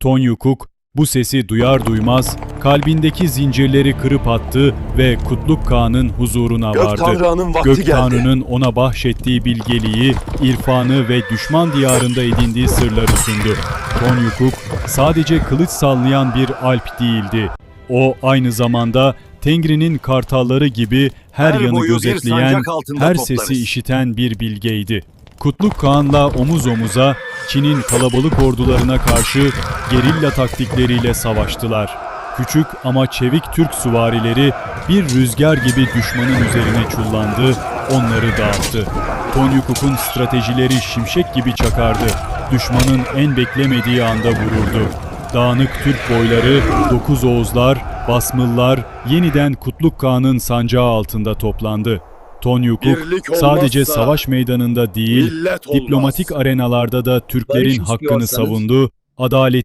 Tonyukuk bu sesi duyar duymaz kalbindeki zincirleri kırıp attı ve Kutluk Kağan'ın huzuruna Gök vardı. Tanrı'nın vakti Gök geldi. Tanrı'nın ona bahşettiği bilgeliği, irfanı ve düşman diyarında edindiği sırları sundu. Tonyukuk sadece kılıç sallayan bir alp değildi. O aynı zamanda Tengri'nin kartalları gibi her, Her yanı gözetleyen, her toplarız. sesi işiten bir bilgeydi. Kutluk Kağan'la omuz omuza Çin'in kalabalık ordularına karşı gerilla taktikleriyle savaştılar. Küçük ama çevik Türk süvarileri bir rüzgar gibi düşmanın üzerine çullandı, onları dağıttı. Tonyukuk'un stratejileri şimşek gibi çakardı. Düşmanın en beklemediği anda vururdu. Dağınık Türk boyları, Dokuz Oğuzlar, Basmıllar yeniden Kutluk Kağan'ın sancağı altında toplandı. Tonyukuk Birlik sadece savaş meydanında değil, diplomatik arenalarda da Türklerin Barış hakkını savundu, adalet